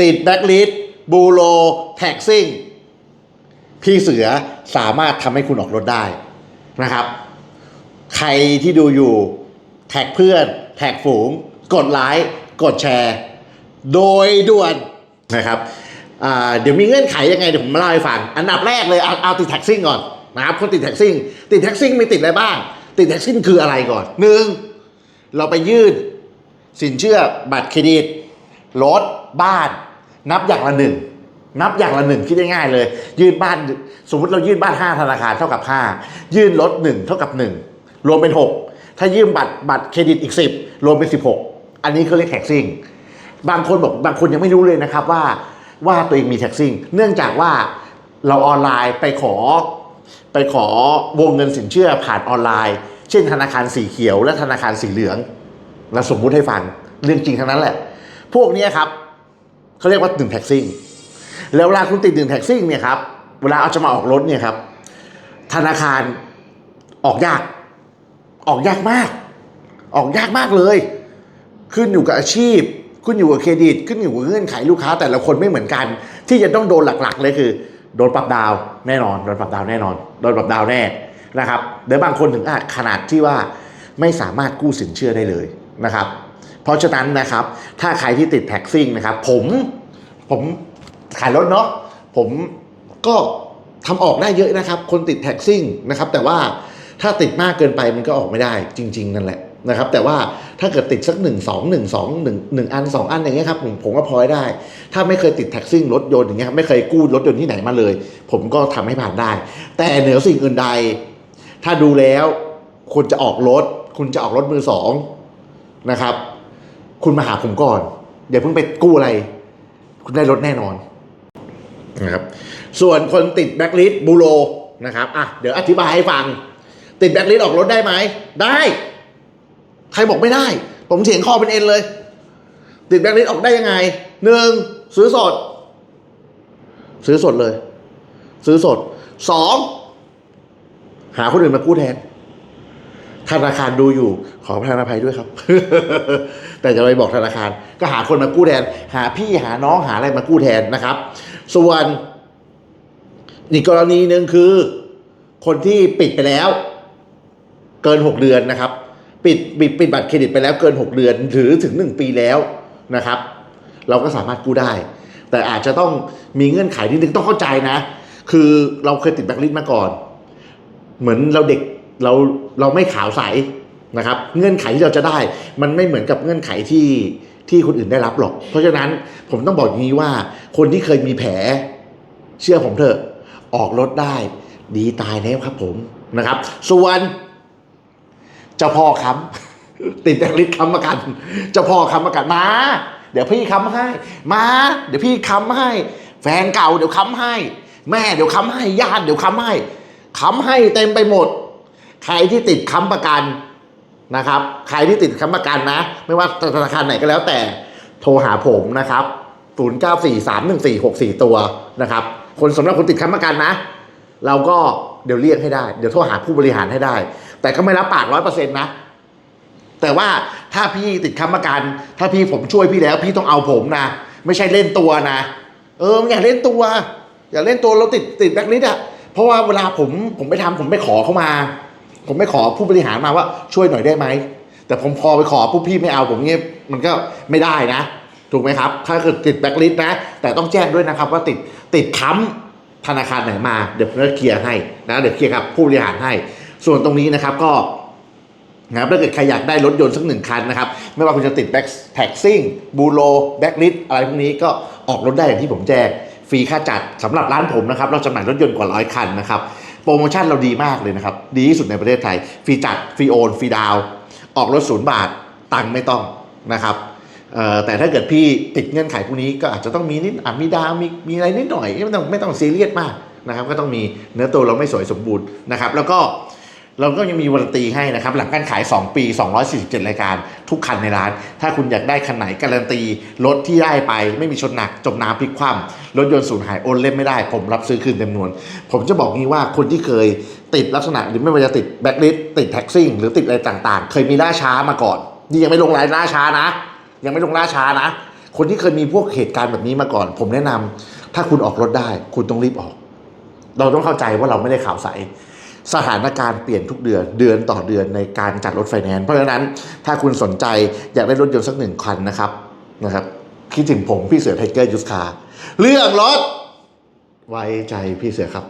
ติดแบ็กลิสบูโรแท็กซิ่งพี่เสือสามารถทำให้คุณออกรถได้นะครับ ใครที่ดูอยู่ แท็กเพื่อน แท็กฝูง กดไลค์กดแชร์ โดยด่วนนะครับเดี๋ยวมีเงื่อนไขยังไงเดี๋ยวผมมาเล่าให้ฟัง อันดับแรกเลยเอาเอาติดแท็กซิ่งก่อนนะครับคนติดแท็กซิ่งติดแท็กซิ่งมีติดอะไรบ้าง ติดแท็กซิ่งคืออะไรก่อนหนึ่งเราไปยื่น สินเชื่อบัตรเครดิตรถ บ้าน นับอย่างละหนึ่งนับอย่างละหนึ่งคิดง่ายๆเลย ยื่นบ้านสมมติเรายื่นบ้านห้าธนาคารเท่ากับห้ายื่นรถหนึ่งเท่ากับหนึ่งรวมเป็นหกถ้ายื่นบัตรบัตรเครดิตอีกสิบรวมเป็นสิบหกอันนี้เขาเรียกแท็กซิ่งบางคนบอกบางคนยังไม่รู้เลยนะครับว่าว่าตัวเองมีแท็กซิ่งเนื่องจากว่าเราออนไลน์ไปขอ ไปขอวงเงินสินเชื่อผ่านออนไลน์ เช่น ธนาคารสีเขียว และธนาคารสีเหลืองเราสมมุติให้ฟังเรื่องจริงทั้งนั้นแหละ พวกนี้ครับ เขาเรียกว่าหนึ่งแท็กซิ่งแล้วเวลาคุณติดหนึ่งแท็กซิ่งเนี่ยครับเวลาเอาจะมาออกรถเนี่ยครับ ธนาคารออกยาก ออกยากมาก ออกยากมากเลย ขึ้นอยู่กับอาชีพ ขึ้นอยู่กับเครดิต ขึ้นอยู่กับเงื่อนไขลูกค้า แต่ละคนไม่เหมือนกัน ที่จะต้องโดนหลักๆ เลยคือ โดนปรับดาวแน่นอนโดนปรับดาวแน่นอนโดนปรับดาวแน่นะครับเดี๋ยวบางคนถึงอาจขนาดที่ว่าไม่สามารถกู้สินเชื่อได้เลยนะครับ เพราะฉะนั้นนะครับ ถ้าใครที่ติดแท็กซิ่งนะครับ ผมผมขายรถเนาะผมก็ทำออกได้เยอะนะครับ คนติดแท็กซิ่งนะครับ แต่ว่าถ้าติดมากเกินไปมันก็ออกไม่ได้จริง ๆ นั่นแหละนะครับ แต่ว่าถ้าเกิดติดสักหนึ่งสองหนึ่งสองหนึ่งอันสองอันอย่างเงี้ยครับผมผมก็พอได้ ถ้าไม่เคยติดแท็กซิ่งรถยนต์อย่างเงี้ยไม่เคยกู้รถยนต์ที่ไหนมาเลย ผมก็ทำให้ผ่านได้ แต่เหนือสิ่งอื่นใด ถ้าดูแล้วคุณจะออกรถ คุณจะออกรถมือสองนะครับ คุณมาหาผมก่อน อย่าเพิ่งไปกู้อะไร คุณได้รถแน่นอนนะครับส่วนคนติดแบ็กลิสบูโรนะครับอะเดี๋ยวอธิบายให้ฟัง ติดแบ็กลิสออกรถได้ไหม ได้ ใครบอกไม่ได้ ผมเถียงคอเป็นเอ็นเลย ติดแบ็กลิสออกได้ยังไงหนึ่งซื้อสด ซื้อสดเลย ซื้อสดสองหาคนอื่นมากู้แทน ธนาคารดูอยู่ขอประทานอภัยด้วยครับ แต่จะไปบอกธนาคาร ก็หาคนมากู้แทน หาพี่หาน้องหาอะไรมากู้แทนนะครับ ส่วนอีกกรณีหนึ่งคือ คนที่ปิดไปแล้ว เกินหกเดือนนะครับ ปิดปิดปิดบัตรเครดิตไปแล้วเกินหกเดือนหรือถึงหนึ่งปีแล้วนะครับ เราก็สามารถกู้ได้ แต่อาจจะต้องมีเงื่อนไขนิดนึงต้องเข้าใจนะ คือเราเคยติดแบล็คลิสต์มาก่อน เหมือนเราเด็ก เราเราไม่ขาวใสนะครับ เงื่อนไขที่เราจะได้ มันไม่เหมือนกับเงื่อนไขที่ที่คนอื่นได้รับหรอก เพราะฉะนั้นผมต้องบอกอย่างนี้ว่า คนที่เคยมีแผล เชื่อผมเถอะออกรถได้ ดีตายแล้วครับผมนะครับ ส่วนเจ้าพ่อค้ำติดแบล็คลิสต์ค้ำประกันเจ้าพ่อค้ำประกันมา เดี๋ยวพี่ค้ำให้ มา เดี๋ยวพี่ค้ำให้ แฟนเก่าเดี๋ยวค้ำให้ แม่เดี๋ยวค้ำให้ญาติเดี๋ยวค้ำให้ค้ำให้เต็มไปหมด ใครที่ติดค้ำประกันนะครับ ใครที่ติดค้ำประกันนะ ไม่ว่าธนาคารไหนก็แล้วแต่โทรหาผมนะครับ 0 9 4 3 1 4 6 4 ตัวนะครับ คนสำหรับคนติดค้ำประกันนะ เราก็เดี๋ยวเรียกให้ได้ เดี๋ยวโทรหาผู้บริหารให้ได้ แต่ก็ไม่รับปากร้อยเปอร์เซ็นต์นะ แต่ว่าถ้าพี่ติดค้ำประกัน ถ้าพี่ผมช่วยพี่แล้ว พี่ต้องเอาผมนะ ไม่ใช่เล่นตัวนะ เอออย่าเล่นตัว อย่าเล่นตัวเราติดติดแบล็คลิสอะเพราะว่าเวลาผมผมไปทำผมไปขอเขามา ผมไปขอผู้บริหารมาว่าช่วยหน่อยได้ไหม แต่ผมพอไปขอผู้พี่ไม่เอาผมเงี้ยมันก็ไม่ได้นะ ถูกไหมครับ ถ้าเกิดติดแบล็คลิสต์นะ แต่ต้องแจ้งด้วยนะครับว่าติดติดค้ำธนาคารไหนมาเดี๋ยวผมจะเคลียร์ให้นะเดี๋ยวเคลียร์กับผู้บริหารให้ ส่วนตรงนี้นะครับก็นะครับถ้าเกิดใครอยากได้รถยนต์สักหนึ่งคันนะครับ ไม่ว่าคุณจะติดแบ็กแท็กซิ่งบูโรแบ็กลิสอะไรพวกนี้ก็ออกรถได้อย่างที่ผมแจ้งฟรีค่าจัดสำหรับร้านผมนะครับ เราจำหน่ายรถยนต์กว่าร้อยคันนะครับ โปรโมชั่นเราดีมากเลยนะครับ ดีที่สุดในประเทศไทย ฟรีจัด ฟรีโอน ฟรีดาว ออกรถศูนย์บาท ตังค์ไม่ต้องนะครับแต่ถ้าเกิดพี่ติดเงื่อนไขพวกนี้ก็อาจจะต้องมีนิดอะมีดาวมีมีอะไรนิดหน่อยไม่ต้องไม่ต้องซีเรียสมากนะครับ ก็ต้องมีเนื้อตัวเราไม่สวยสมบูรณ์นะครับ แล้วก็ เราก็ยังมีวารันตีให้นะครับ หลังการขาย 2 ปี 247 รายการทุกคันในร้าน ถ้าคุณอยากได้คันไหนการันตี รถที่ได้ไปไม่มีชนหนัก จมน้ำพลิกคว่ำรถยนต์สูญหายโอนเล่มไม่ได้ ผมรับซื้อคืนเต็มนวน ผมจะบอกงี้ว่าคนที่เคยติดลักษณะหรือไม่ว่าจะติดแบ็คลิสติดแท็กซิ่งหรือติดอะไรต่างๆ เคยมีล่าช้ามาก่อน นี่ยังไม่ลงรายล่าช้านะ ยังไม่ลงล่าช้านะ คนที่เคยมีพวกเหตุการณ์แบบนี้มาก่อน ผมแนะนำถ้าคุณออกรถได้ คุณต้องรีบออก เราต้องเข้าใจว่าเราไม่ได้ข่าวใส สถานการณ์เปลี่ยนทุกเดือนเดือนต่อเดือนในการจัดรถไฟแนนซ์เพราะฉะนั้นถ้าคุณสนใจอยากได้รถยนต์สักหนึ่งคันนะครับนะครับคิดถึงผมพี่เสือไทเกอร์ยูสคาเรื่องรถไว้ใจพี่เสือครับ